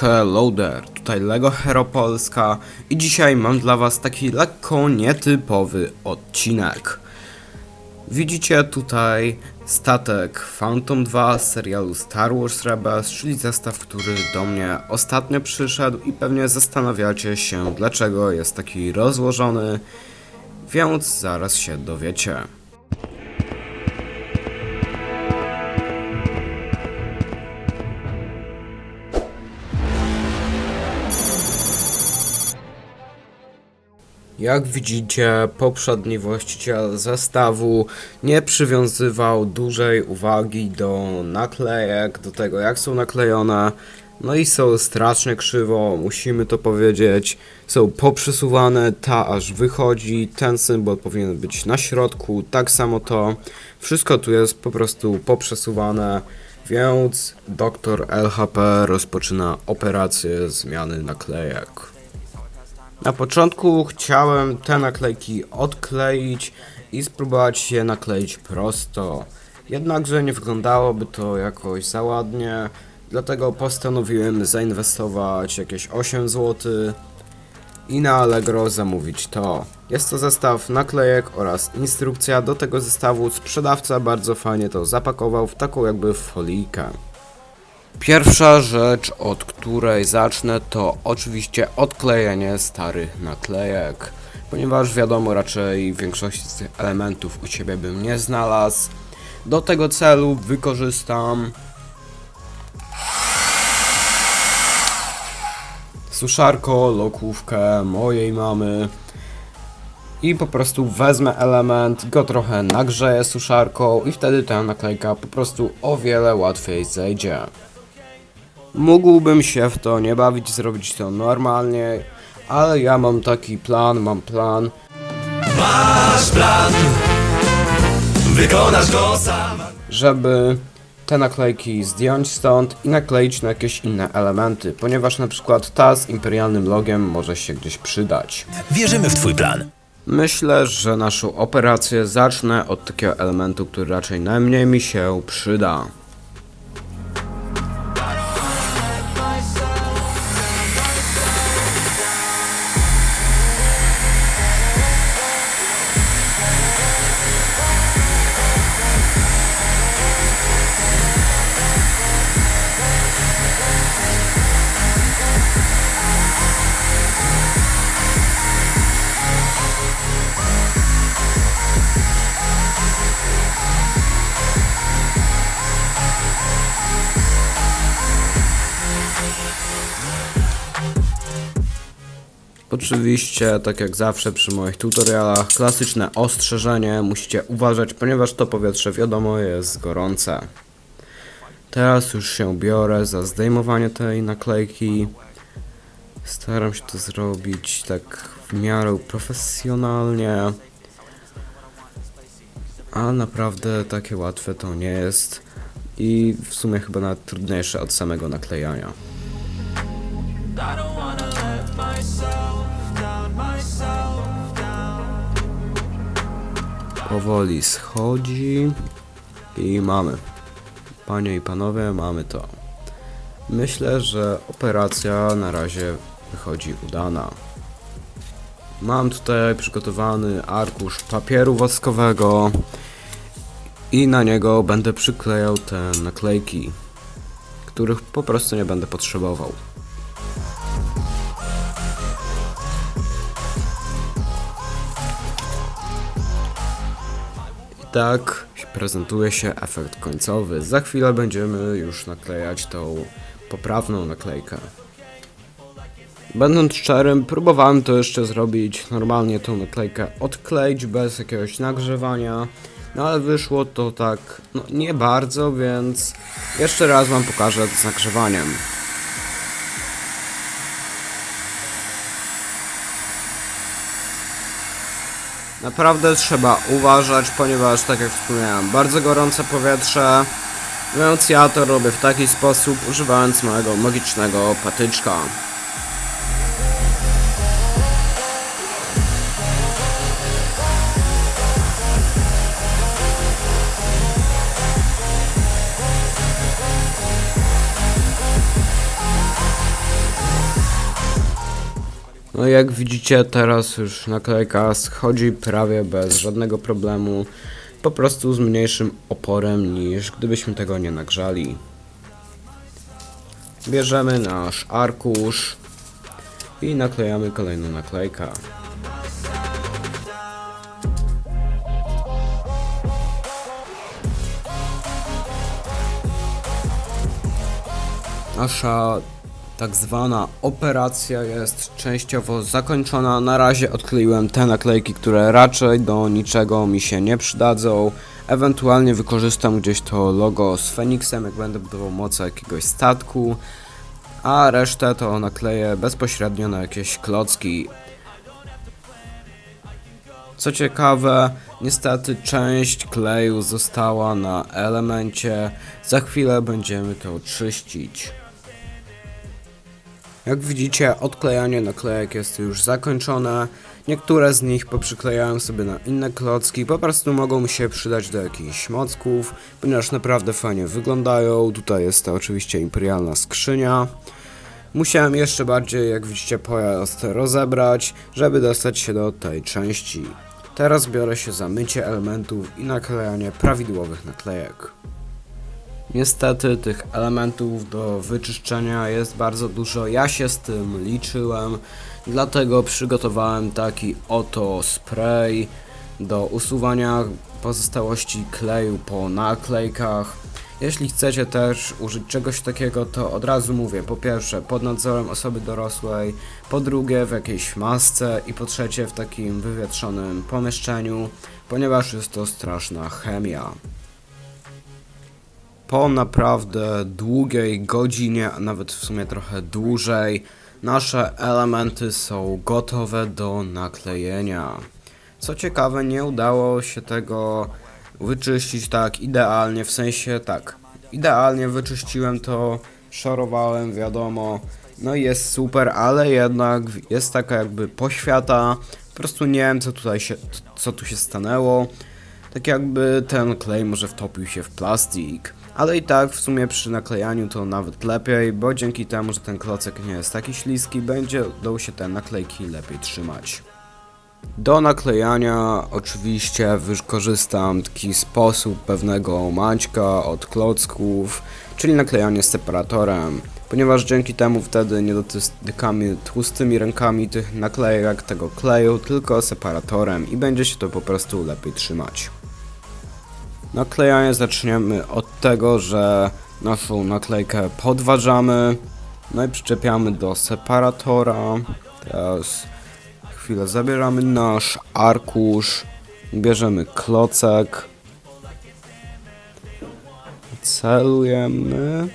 Hello there, tutaj Lego Hero Polska i dzisiaj mam dla was taki lekko nietypowy odcinek. Widzicie tutaj statek Phantom 2 z serialu Star Wars Rebels, czyli zestaw, który do mnie ostatnio przyszedł i pewnie zastanawiacie się dlaczego jest taki rozłożony, więc zaraz się dowiecie. Jak widzicie, poprzedni właściciel zestawu nie przywiązywał dużej uwagi do naklejek, do tego jak są naklejone. No i są strasznie krzywo, musimy to powiedzieć. Są poprzesuwane, ta aż wychodzi, ten symbol powinien być na środku, tak samo to. Wszystko tu jest po prostu poprzesuwane, więc doktor LHP rozpoczyna operację zmiany naklejek. Na początku chciałem te naklejki odkleić i spróbować je nakleić prosto. Jednakże nie wyglądałoby to jakoś za ładnie, dlatego postanowiłem zainwestować jakieś 8 zł i na Allegro zamówić to. Jest to zestaw naklejek oraz instrukcja do tego zestawu. Sprzedawca bardzo fajnie to zapakował w taką jakby folijkę. Pierwsza rzecz, od której zacznę, to oczywiście odklejenie starych naklejek. Ponieważ wiadomo, raczej większości z tych elementów u siebie bym nie znalazł. Do tego celu wykorzystam suszarko, lokówkę mojej mamy i po prostu wezmę element, go trochę nagrzeję suszarką i wtedy ta naklejka po prostu o wiele łatwiej zejdzie. Mógłbym się w to nie bawić, zrobić to normalnie, ale ja mam taki plan, mam plan, Masz plan, wykonasz go sam. żeby te naklejki zdjąć stąd i nakleić na jakieś inne elementy, ponieważ na przykład ta z imperialnym logiem może się gdzieś przydać. Wierzymy w twój plan. Myślę, że naszą operację zacznę od takiego elementu, który raczej najmniej mi się przyda. Oczywiście, tak jak zawsze przy moich tutorialach, klasyczne ostrzeżenie musicie uważać, ponieważ to powietrze wiadomo jest gorące. Teraz już się biorę za zdejmowanie tej naklejki. Staram się to zrobić tak w miarę profesjonalnie. A naprawdę takie łatwe to nie jest. I w sumie chyba nawet trudniejsze od samego naklejania. Powoli schodzi i mamy. Panie i panowie, mamy to. Myślę, że operacja na razie wychodzi udana. Mam tutaj przygotowany arkusz papieru woskowego i na niego będę przyklejał te naklejki, których po prostu nie będę potrzebował. Tak prezentuje się efekt końcowy. Za chwilę będziemy już naklejać tą poprawną naklejkę. Będąc szczerym, próbowałem to jeszcze zrobić normalnie tą naklejkę odkleić bez jakiegoś nagrzewania, no ale wyszło to tak, no nie bardzo, więc jeszcze raz wam pokażę z nagrzewaniem. Naprawdę trzeba uważać, ponieważ tak jak wspomniałem, bardzo gorące powietrze, więc robię w taki sposób, używając mojego magicznego patyczka. No jak widzicie teraz już naklejka schodzi prawie bez żadnego problemu. Po prostu z mniejszym oporem niż gdybyśmy tego nie nagrzali. Bierzemy nasz arkusz i naklejamy kolejną naklejkę. Nasza tak zwana operacja jest częściowo zakończona. Na razie odkleiłem te naklejki, które raczej do niczego mi się nie przydadzą. Ewentualnie wykorzystam gdzieś to logo z Feniksem, jak będę budował moce jakiegoś statku. A resztę to nakleję bezpośrednio na jakieś klocki. Co ciekawe, niestety część kleju została na elemencie. Za chwilę będziemy to czyścić. Jak widzicie, odklejanie naklejek jest już zakończone. Niektóre z nich poprzyklejałem sobie na inne klocki, po prostu mogą mi się przydać do jakichś mocków, ponieważ naprawdę fajnie wyglądają. Tutaj jest to oczywiście imperialna skrzynia. Musiałem jeszcze bardziej, jak widzicie, pojazd rozebrać, żeby dostać się do tej części. Teraz biorę się za mycie elementów i naklejanie prawidłowych naklejek. Niestety tych elementów do wyczyszczenia jest bardzo dużo. Ja się z tym liczyłem, dlatego przygotowałem taki oto spray do usuwania pozostałości kleju po naklejkach. Jeśli chcecie też użyć czegoś takiego, to od razu mówię, po pierwsze pod nadzorem osoby dorosłej, po drugie w jakiejś masce i po trzecie w takim wywietrzonym pomieszczeniu, ponieważ jest to straszna chemia. Po naprawdę długiej godzinie, a nawet w sumie trochę dłużej, nasze elementy są gotowe do naklejenia. Co ciekawe, nie udało się tego wyczyścić tak idealnie, w sensie tak, idealnie wyczyściłem to, szorowałem, wiadomo, no jest super, ale jednak jest taka jakby poświata, po prostu nie wiem co tutaj się, co tu się stanęło, tak jakby ten klej może wtopił się w plastik. Ale i tak w sumie przy naklejaniu to nawet lepiej, bo dzięki temu, że ten klocek nie jest taki śliski, będzie dał się te naklejki lepiej trzymać. Do naklejania oczywiście wykorzystam taki sposób pewnego maćka od klocków, czyli naklejanie separatorem, ponieważ dzięki temu wtedy nie dotykamy tłustymi rękami tych naklejek tego kleju, tylko separatorem i będzie się to po prostu lepiej trzymać. Naklejanie zaczniemy od tego, że naszą naklejkę podważamy, no i przyczepiamy do separatora. Teraz chwilę zabieramy nasz arkusz, bierzemy klocek, celujemy,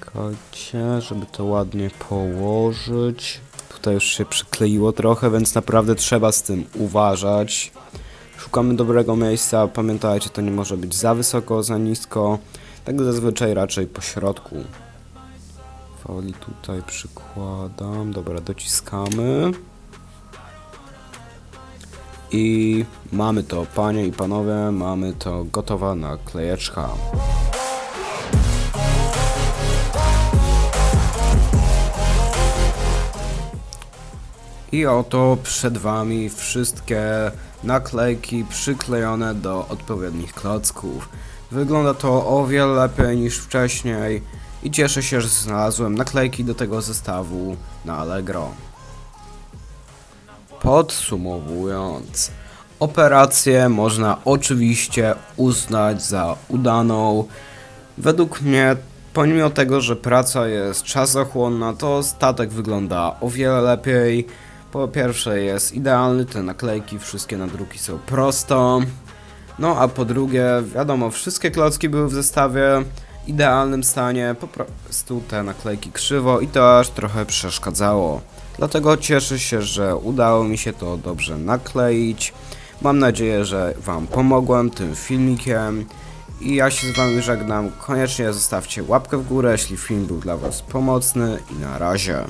kocie, żeby to ładnie położyć. Tutaj już się przykleiło trochę, więc naprawdę trzeba z tym uważać. Szukamy dobrego miejsca, pamiętajcie, to nie może być za wysoko, za nisko, tak zazwyczaj raczej po środku. Foli tutaj przykładam, dobra, dociskamy. I mamy to, panie i panowie, mamy to gotowa naklejeczka. I oto przed Wami wszystkie naklejki przyklejone do odpowiednich klocków. Wygląda to o wiele lepiej niż wcześniej i cieszę się, że znalazłem naklejki do tego zestawu na Allegro. Podsumowując, operację można oczywiście uznać za udaną. Według mnie, pomimo tego, że praca jest czasochłonna, to statek wygląda o wiele lepiej. Po pierwsze jest idealny, te naklejki wszystkie nadruki są prosto. No a po drugie, wiadomo, wszystkie klocki były w zestawie idealnym stanie, po prostu te naklejki krzywo i to aż trochę przeszkadzało. Dlatego cieszę się, że udało mi się to dobrze nakleić. Mam nadzieję, że Wam pomogłem tym filmikiem. I ja się z Wami żegnam. Koniecznie zostawcie łapkę w górę, jeśli film był dla Was pomocny. I na razie.